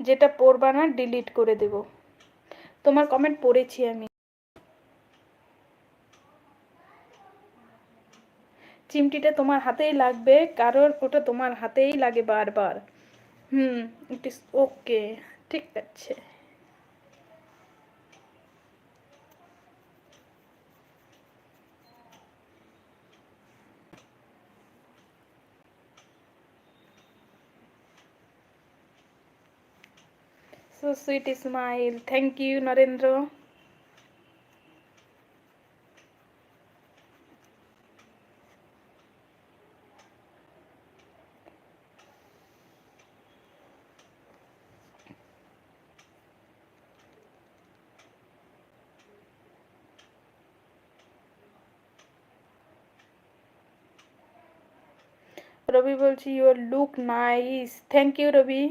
যেটা পড়বা না ডিলিট করে দেব। তোমার কমেন্ট পড়েছি আমি। চিমটিটা তোমার হাতেই লাগবে, কারণ ওটা তোমার হাতেই লাগে বারবার। হুম ইট ইস ওকে ঠিক আছে। So sweet smile. Thank you, Narendra. Rabi বলছি your look nice thank you Rabi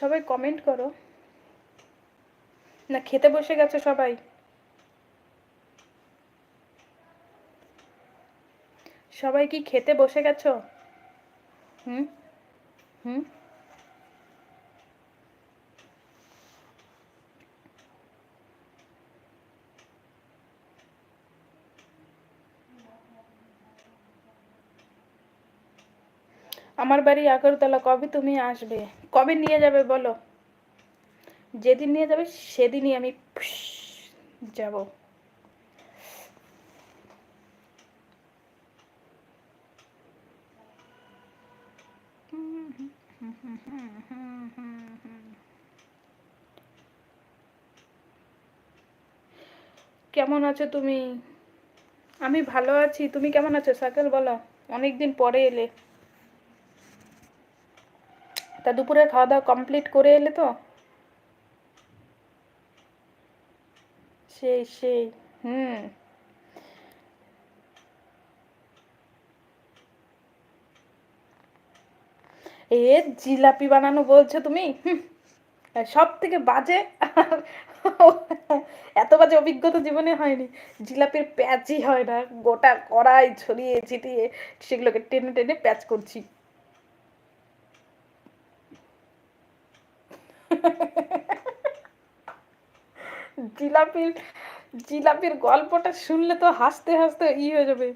সবাই কমেন্ট করো। না, খেতে বসে গেছে সবাই। সবাই কি খেতে বসে গেছো? হুম? হুম? আমার বাড়ি আগরতলা, কবে তুমি আসবে? কবে নিয়ে যাবে বলো? যেদিন নিয়ে যাবে সেদিনই আমি যাব। কেমন আছো তুমি? আমি ভালো আছি। তুমি কেমন আছো? সাকেল বলো, অনেকদিন পরে এলে। তা দুপুরের খাওয়া দাওয়া কমপ্লিট করে এলে তো? সেই সেই, হুম। এ জিলাপি বানানো বলছো তুমি? সব থেকে বাজে? এত বাজে অভিজ্ঞতা জীবনে হয়নি। জিলাপির প্যাচই হয় না। গোটা কড়াই ছড়িয়ে ছিটিয়ে সেগুলোকে টেনে টেনে প্যাচ করছি। জিলাপির জিলাপির গল্পটা শুনলে তো হাসতে হাসতে ই হয়ে যাবে।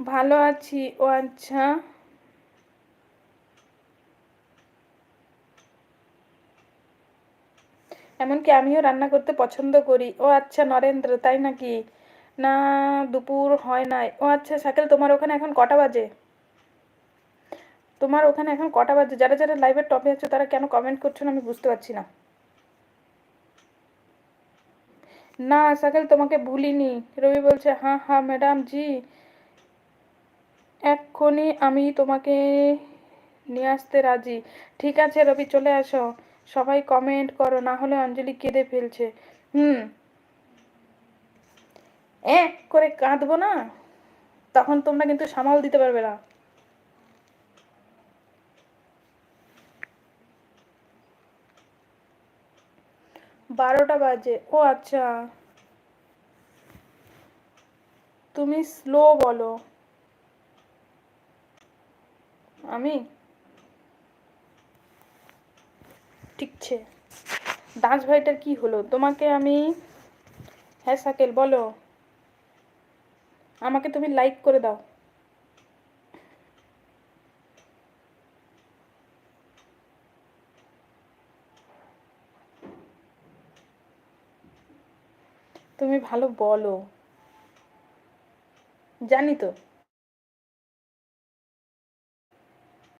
ভালো আছি, ও আচ্ছা। এমনকি আমিও রান্না করতে পছন্দ করি। ও আচ্ছা নরেন্দ্র, তাই নাকি? না, দুপুর হয় নাই। ও আচ্ছা সাকেল, তোমার ওখানে এখন কটা বাজে? তোমার ওখানে এখন কটা বাজে? যারা যারা লাইভের টপে আছো, তারা কেন কমেন্ট করছ না? আমি বুঝতে পারছি না। না, সাকেল, তোমাকে ভুলিনি। রবি বলছে হ্যাঁ হ্যাঁ ম্যাডাম জি। এক্ষুনি আমি তোমাকে নিয়ে আসতে রাজি। ঠিক আছে, রবি, চলে আসো। সবাই কমেন্ট করো, না হলে অঞ্জলি কেঁদে ফেলছে। হুম। এক করে কাঁদবো না? তখন তোমরা কিন্তু সামাল দিতে পারবে না। বারোটা বাজে। ও আচ্ছা। তুমি স্লো বলো। আমি? ঠিকছে দাস ভাইটার কি হলো? তোমাকে আমি হ্যাঁ সাকেল, বলো। আমাকে তুমি লাইক করে দাও। তুমি ভালো বলো। জানি তো।